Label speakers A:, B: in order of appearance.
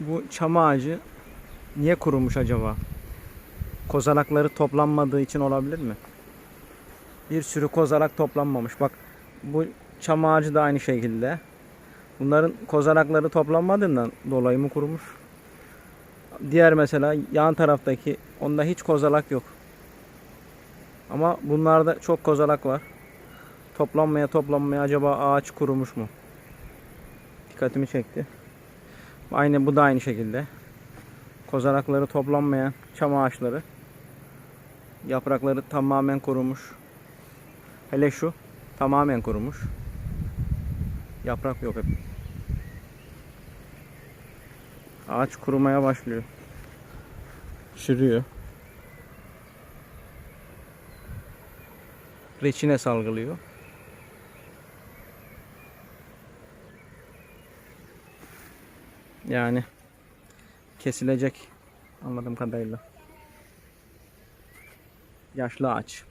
A: Bu çam ağacı niye kurumuş acaba? Kozalakları toplanmadığı için olabilir mi? Bir sürü kozalak toplanmamış. Bak bu çam ağacı da aynı şekilde. Bunların kozalakları toplanmadığından dolayı mı kurumuş? Diğer mesela yan taraftaki onda hiç kozalak yok. Ama bunlarda çok kozalak var. Toplanmaya toplanmaya acaba ağaç kurumuş mu? Dikkatimi çekti. Aynı bu da aynı şekilde. Kozalakları toplanmayan çam ağaçları. Yaprakları tamamen kurumuş. Hele şu tamamen kurumuş. Yaprak yok hep. Ağaç kurumaya başlıyor. Çürüyor. Reçine salgılıyor. Yani kesilecek anladığım kadarıyla. Yaşlı ağaç.